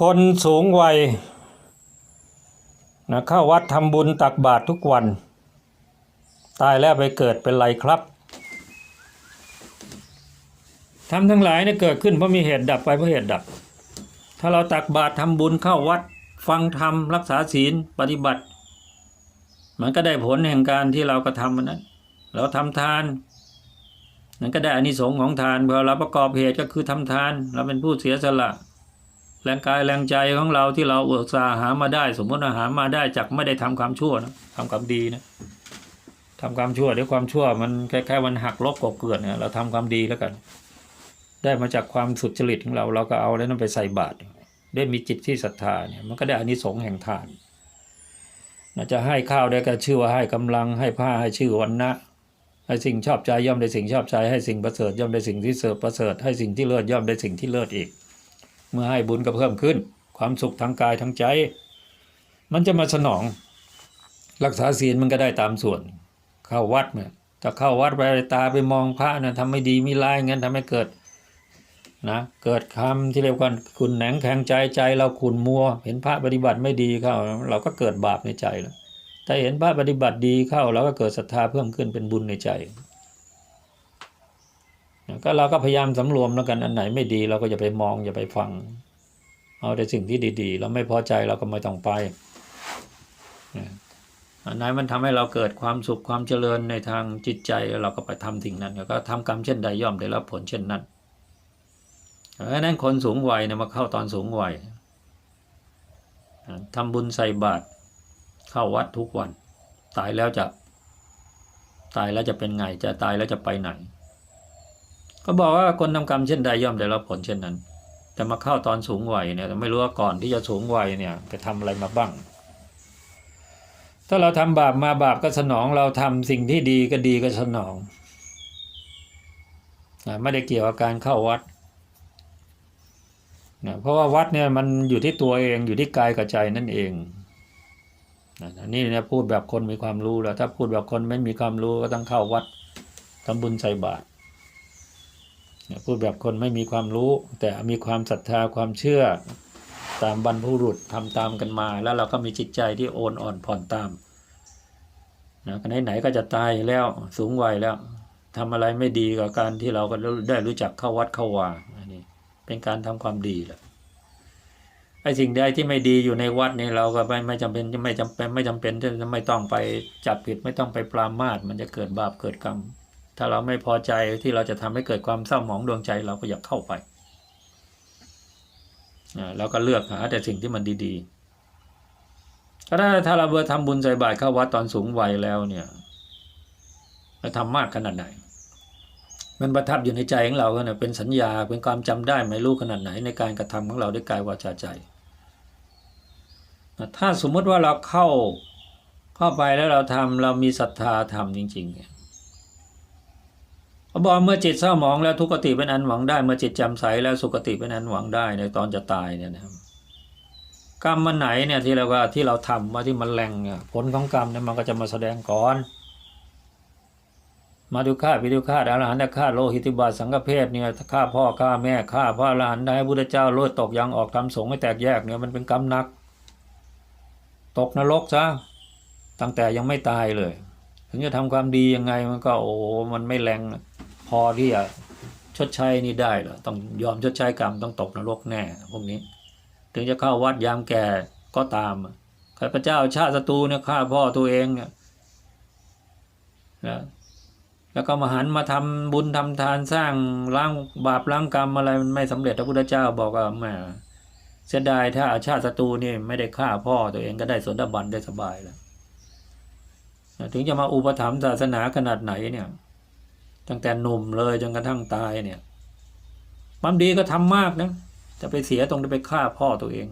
คนสูงวัยนะเข้าวัดทำบุญตักบาตรทุกวัน ตายแล้วไปเกิดเป็นไรครับทำทั้งหลายเนี่ยเกิดขึ้นเพราะมีเหตุดับไปเพราะเหตุดับ ถ้าเราตักบาตรทำบุญเข้าวัดฟังธรรมรักษาศีลปฏิบัติ มันก็ได้ผลแห่งการที่เรากระทำมันนั้น เราทำทานนั่นก็ได้อานิสงส์ของทานพอเราประกอบเหตุก็คือทำทาน เราเป็นผู้เสียสละ แรงกายแรงใจของเราที่เราอุตสาหามาได้ สมมติว่าหารมาได้จากไม่ได้ทำความชั่วนะทำความดีนะทำความชั่วเดี๋ยวความชั่วมันคล้ายๆมันหักลบกบเกลื่อนเนี่ยเราทำความดีแล้วกัน ได้มาจากความสุจริตของเราเราก็เอาแล้วนั้นไปใส่บาตรได้มีจิตที่ศรัทธาเนี่ยมันก็ได้อานิสงส์แห่งทานน่าจะให้ข้าวได้ก็ชื่อว่าให้กำลังให้ผ้าให้ชื่อวันนะให้สิ่งชอบใจย่อมได้สิ่งชอบใจให้สิ่งประเสริฐย่อมได้สิ่งที่เสริฐประเสริฐให้สิ่งที่เลิศย่อมได้สิ่งที่เลิศอีก เมื่อให้บุญก็เพิ่มขึ้น ความสุขทางกายทางใจ มันจะมาสนอง รักษาศีลมันก็ได้ตามส่วน เข้าวัดเนี่ยถ้าเข้าวัดไปตาไปมองพระนะทำไม่ดีมีลายงั้นทำให้เกิดนะเกิดคำที่เรียกว่าขุนแหนงแข็งใจใจเราขุนมัว เห็นพระปฏิบัติไม่ดีเข้า เราก็เกิดบาปในใจแล้วถ้าเห็นพระปฏิบัติดีเข้าเราก็เกิดศรัทธาเพิ่มขึ้นเป็นบุญในใจ ก็เราก็พยายามสำรวมแล้วกันอันไหนไม่ดีเราก็อย่าไปมองอย่าไปฟัง เอาแต่สิ่งที่ดีๆ เราไม่พอใจเราก็ไม่ต้องไปอันไหนมันทำให้เราเกิดความสุขความเจริญในทางจิตใจเราก็ไปทำสิ่งนั้นแล้วก็ทำกรรมเช่นใดย่อมได้รับผลเช่นนั้นเพราะฉะนั้นคนสูงวัยเนี่ยมาเข้าตอนสูงวัยทำบุญใส่บาตรเข้าวัดทุกวัน ตายแล้วจะ ตายแล้วจะเป็นไง จะตายแล้วจะไปไหน ก็บอกว่าคนทำกรรมเช่นใดย่อมได้รับผลเช่นนั้น แต่มาเข้าตอนสูงวัยเนี่ยแต่ไม่รู้ว่าก่อนที่จะสูงวัยเนี่ยไปทำอะไรมาบ้าง ถ้าเราทำบาปมาบาปก็สนองเราทำสิ่งที่ดีก็ดีก็สนองไม่ได้เกี่ยวกับการเข้าวัดนะเพราะว่าวัดเนี่ยมันอยู่ที่ตัวเองอยู่ที่กายกับใจนั่นเองนะนี่เนี่ยพูดแบบคนมีความรู้แล้ว ถ้าพูดแบบคนไม่มีความรู้ก็ต้องเข้าวัดทำบุญใส่บาตร พูดแบบคนไม่มีความรู้ แต่มีความศรัทธาความเชื่อตามบรรพบุรุษทำตามกันมา แล้วเราก็มีจิตใจที่โอนอ่อนผ่อนตามนะไหนไหนก็จะตายแล้วสูงวัยแล้วทำอะไรไม่ดีกับการที่เราก็ได้รู้จักเข้าวัดเข้าวาอันนี้เป็นการทำความดีแหละไอ้สิ่งใดที่ไม่ดีอยู่ในวัดนี่เราก็ไม่ไม่จำเป็นไม่จำเป็นไม่จำเป็นที่จะไม่ต้องไปจับผิดไม่ต้องไปปรามาสมันจะเกิดบาปเกิดกรรม ถ้าเราไม่พอใจที่เราจะทำให้เกิดความเศร้าหมองดวงใจเราก็อยากเข้าไปเราก็เลือกหาแต่สิ่งที่มันดีๆก็ถ้าถ้าเราเบอทำบุญใส่บาตรเข้าวัดตอนสูงวัยแล้วเนี่ยเราทำมากขนาดไหน มันประทับอยู่ในใจของเราเนี่ยเป็นสัญญาเป็นความจำได้ไม่รู้ขนาดไหน ในการกระทำของเราด้วยกายวาจาใจ ถ้าสมมติว่าเราเข้าเข้าไปแล้วเราทำเรามีศรัทธาทำจริง ๆ เขาบอกเมื่อจิตเศร้าหมองแล้วทุกติเป็นอันหวังได้ เมื่อจิตจำใสแล้วสุกติเป็นอันหวังได้ในตอนจะตายเนี่ยนะครับกรรมมันไหนเนี่ยที่เราว่าที่เราทำว่าที่มันแรงเนี่ยผลของกรรมเนี่ยมันก็จะมาแสดงก่อน มาดูฆ่าพิดูฆ่าอรหันต์ฆ่าโลหิติบาตสังฆเพศเนี่ยฆ่าพ่อฆ่าแม่ฆ่าพระอรหันต์ได้พุทธเจ้าโลดตกยังออกทำสงฆ์ให้แตกแยกเนี่ยมันเป็นกรรมหนัก ตกนรกซะตั้งแต่ยังไม่ตายเลย ถึงจะทำความดียังไงมันก็โอ้มันไม่แรงพ อที่จะชดใช้นี่ได้หรอต้องยอมชดใช้กรรมต้องตกนรกแน่พวกนี้ ถึงจะเข้าวัดยามแก่ก็ตามข้าพเจ้าชาติศัตรูเนี่ยฆ่าพ่อตัวเองเนี่ยนะแล้วก็มาหันมาทำบุญทำทานสร้างล้างบาปล้างกรรมอะไรมันไม่สำเร็จพระพุทธเจ้าบอกว่าแหมเสียดายถ้าชาติศัตรูนี่ไม่ได้ฆ่าพ่อตัวเองก็ได้สนดบันได้สบายแล้วถึงจะมาอุปถัมภ์ศาสนาขนาดไหนเนี่ย ตั้งแต่หนุ่มเลยจนกระทั่งตายเนี่ยความดีก็ทำมากนะจะไปเสียตรงไปฆ่าพ่อตัวเอง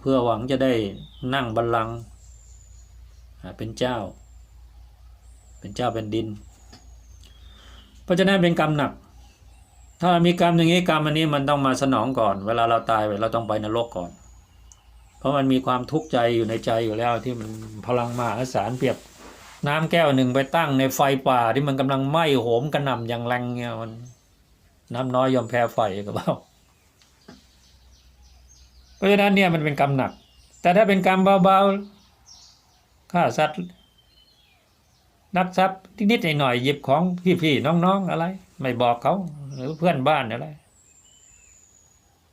เพื่อหวังจะได้นั่งบัลลังก์เป็นเจ้า เป็นเจ้าเป็นดิน เพราะฉะนั้นเป็นกรรมหนัก ถ้ามีกรรมอย่างนี้กรรมอันนี้มันต้องมาสนองก่อน เวลาเราตายไปเราต้องไปนรกก่อน เพราะมันมีความทุกข์ใจอยู่ในใจอยู่แล้วที่มันพลังมหาศาลเปรียบ น้ำแก้วหนึ่งไปตั้งในไฟป่าที่มันกำลังไหม้โหมกระหน่ำอย่างแรงเนี่ยมัน น้ำน้อยยอมแพ้ไฟกับเปล่าราะฉะนั้นเนี่ยมันเป็นกรรมหนัก แต่ถ้าเป็นกรรมเบาๆฆ่าสัตว์นักทรัพย์นิดๆหน่อยๆหยิบของพี่ๆน้องๆอะไร ไม่บอกเขาหรือเพื่อนบ้านอะไร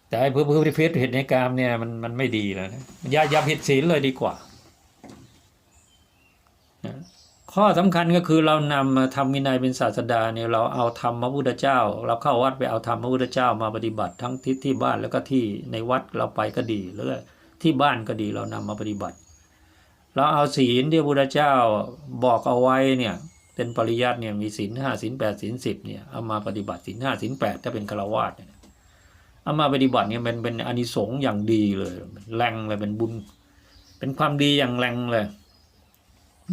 แต่ไอ้ผู้ผู้ที่ผิดผิดในกรรมเนี่ยมันมันไม่ดีแล้วนะอย่าอย่าผิดศีลเลยดีกว่านะ ข้อสำคัญก็คือเรานำมาทำวินัยเป็นศาสดาเนี่ยเราเอาธรรมพระพุทธเจ้า เราเข้าวัดไปเอาธรรมพระพุทธเจ้ามาปฏิบัติทั้งที่ที่บ้านแล้วก็ที่ในวัดเราไปก็ดีหรือที่บ้านก็ดีเรานำมาปฏิบัติ เราเอาศีลที่พระพุทธเจ้าบอกเอาไว้เนี่ยเป็นปริยัติเนี่ยมีศีลห้าศีลแปดศีลสิบเนี่ยเอามาปฏิบัติศีลห้าศีลแปดถ้าเป็นฆราวาสเนี่ยเอามาปฏิบัติเนี่ยเป็นเป็นอานิสงส์อย่างดีเลยแรงเลยเป็นบุญ เป็นความดีอย่างแรงเลย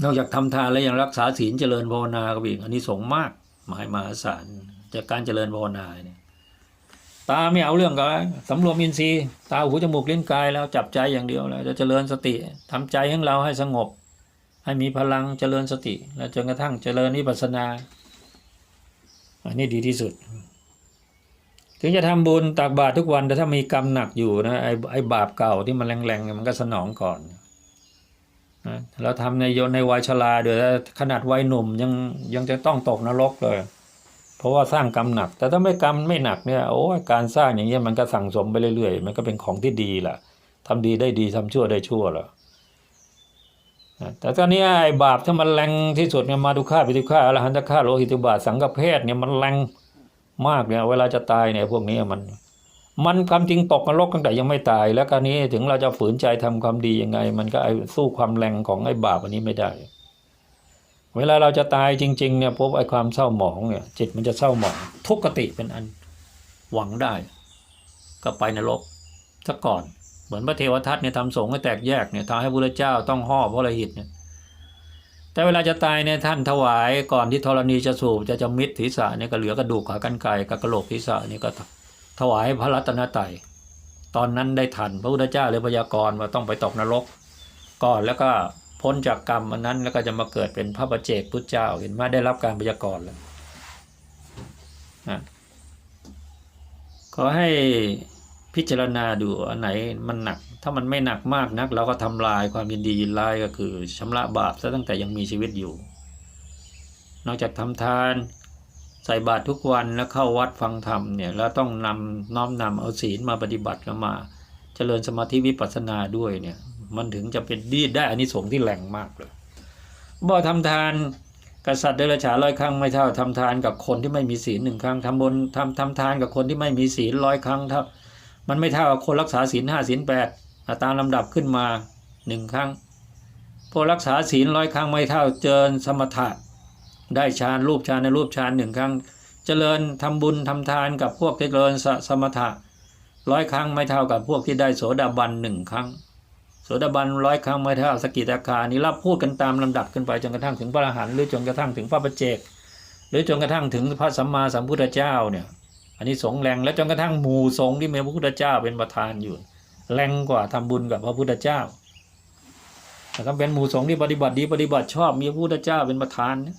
นอกจากทำทานแล้วยังรักษาศีลเจริญภาวนาก็อีกอันนี้สงมากหมายมหาศาลจากการเจริญภาวนาเนี่ยตาไม่เอาเรื่องก็สำรวมอินทรีย์ตาหูจมูกลิ้นกายแล้วจับใจอย่างเดียวแล้วจะเจริญสติทำใจของเราให้สงบ ให้มีพลังเจริญสติ แล้วจนกระทั่งเจริญวิปัสสนา อันนี้ดีที่สุด ถึงจะทำบุญตักบาตรทุกวันแต่ถ้ามีกรรมหนักอยู่นะไอ้ไอ้บาปเก่าที่มันแรงๆมันก็สนองก่อน นะเราทำในยนในวัยชราเดี๋ยวขนาดวัยหนุ่มยังยังจะต้องตกนรกเลย เพราะว่าสร้างกรรมหนัก แต่ถ้าไม่กรรมไม่หนักเนี่ยโอ้การสร้างอย่างเงี้ยมันก็สั่งสมไปเรื่อยๆ มันก็เป็นของที่ดีแหละทำดีได้ดีทำชั่วได้ชั่วแล้วนะแต่ตอนนี้ไอ้บาปถ้ามันแรงที่สุดเนี่ยมาดุฆ่าปิตุฆ่าอรหันตฆ่าโลหิตุบาทสังฆเพศเนี่ยมันแรงมากเนี่ยเวลาจะตายเนี่ยพวกนี้มัน มันความจริงตกนรกตั้งแต่ยังไม่ตาย แล้วการนี้ถึงเราจะฝืนใจทำความดียังไง มันก็ไอ้สู้ความแรงของไอ้บาปอันนี้ไม่ได้ เวลาเราจะตายจริง ๆ เนี่ยพบไอ้ความเศร้าหมองเนี่ย จิตมันจะเศร้าหมอง ทุกขติเป็นอันหวังได้ ก็ไปนรกซะก่อน เหมือนพระเทวทัตเนี่ยทำสงฆ์ให้แตกแยกเนี่ยทำให้พระเจ้าต้องห่อเพราะอะไรหิตเนี่ยแต่เวลาจะตายเนี่ยท่านถวายก่อนที่ธรณีจะสูบจะจะมิดศีรษะเนี่ยก็เหลือกระดูกขากรรไกรกับกระโหลกศีรษะนี่ก็ ถวายพระรัตนตรัยตอนนั้นได้ทันพระพุทธเจ้าเลยพยากรณ์ว่าต้องไปตกนรก ก่อนแล้วก็พ้นจากกรรมอันนั้นแล้วก็จะมาเกิดเป็นพระประเจกพุทธเจ้าเห็นไหมได้รับการพยากรณ์แล้วนะขอให้พิจารณาดูอันไหนมันหนัก ถ้ามันไม่หนักมากนักเราก็ทำลายความยินดียินร้ายก็คือชำระบาปซะตั้งแต่ยังมีชีวิตอยู่ นอกจากทำทาน ใส่บาตรทุกวันแล้วเข้าวัดฟังธรรมเนี่ยแล้วต้องนำน้อมนำเอาศีลมาปฏิบัติแล้วมา เจริญสมาธิวิปัสสนาด้วยเนี่ย มันถึงจะเป็นดีได้อานิสงส์ที่แรงมากเลยบ่ทำทานกษัตริย์เดรัจฉานร้อยครั้งไม่เท่าทำทานกับคนที่ไม่มีศีลหนึ่งครั้งทำบุญทำทำทานกับคนที่ไม่มีศีลร้อยครั้งเท่ามันไม่เท่าคนรักษาศีลห้าศีลแปดตามลำดับขึ้นมาหนึ่งครั้งพอรักษาศีลร้อยครั้งไม่เท่าเจริญสมถะ ได้ฌานรูปฌานในรูปฌานหนึ่งครั้ง เจริญทำบุญทำทานกับพวกที่เจริญสสมถะร้อยครั้งไม่เท่ากับพวกที่ได้โสดาบันหนึ่งครั้งโสดาบันร้อยครั้งไม่เท่าสกิทาคานี้รับพูดกันตามลำดับขึ้นไปจนกระทั่งถึงพระอรหันต์หรือจนกระทั่งถึงพระปัจเจก หรือจนกระทั่งถึงพระสัมมาสัมพุทธเจ้าเนี่ยอันนี้สงแรงและจนกระทั่งหมู่สงที่มีพระพุทธเจ้าเป็นประธานอยู่ แรงกว่าทำบุญกับพระพุทธเจ้าแต่ถ้าเป็นหมู่สงที่ปฏิบัติดีปฏิบัติชอบมีพระพุทธเจ้าเป็นประธานเนี่ย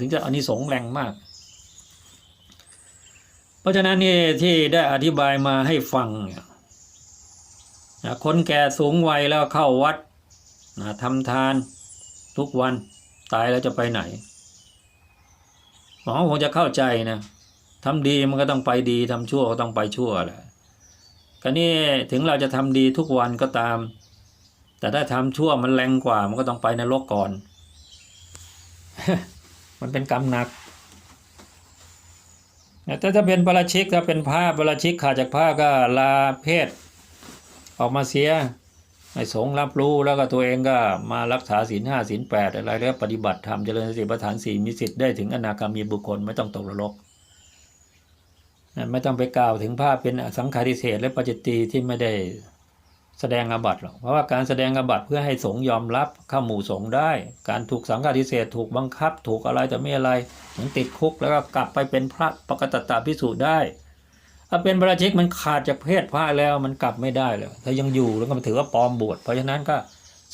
ถึงจะอันนี้สงส์แรงมาก เพราะฉะนั้นนี่ที่ได้อธิบายมาให้ฟังเนี่ยคนแก่สูงวัยแล้วเข้าวัดนะทำทานทุกวันตายแล้วจะไปไหนหมอคงจะเข้าใจนะทำดีมันก็ต้องไปดีทำชั่วก็ต้องไปชั่วแหละก็นี่ถึงเราจะทำดีทุกวันก็ตาม แต่ถ้าทำชั่วมันแรงกว่ามันก็ต้องไปนรกก่อน มันเป็นกรรมหนักแต่ถ้าเป็นปราชิกถ้าเป็นผ้าปราชิกขาดจากผ้าก็ลาเพศ ออกมาเสียให้สงฆ์รับรู้แล้วก็ตัวเองก็มารักษาศีลห้าศีลแปดอะไรแล้วปฏิบัติธรรมเจริญสติปัฏฐานสี่มีสิทธิ์ได้ถึงอนาคามีบุคคลไม่ต้องตกนรกไม่ต้องไปกล่าวถึงภาพเป็นสังขารทิเศษและปัจจิตีที่ไม่ได้ แสดงอาบัติหรอกเพราะว่าการแสดงอาบัติเพื่อให้สงยอมรับเข้าหมู่สงได้ การถูกสังฆาทิเศษถูกบังคับ ถูกอะไรแต่ไม่อะไรเหมือนติดคุกแล้วก็กลับไปเป็นพระปกตตาพิสูจน์ได้ถ้าเป็นประราชิกมันขาดจากเพศพระแล้วมันกลับไม่ได้เลยถ้ายังอยู่แล้วก็ถือว่าปลอมบวชเพราะฉะนั้นก็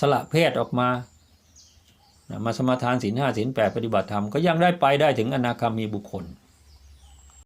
สละเพศออกมามาสมาทานศีลห้าศีลแปดปฏิบัติธรรมก็ยังได้ไปได้ถึงอนาคามีบุคคล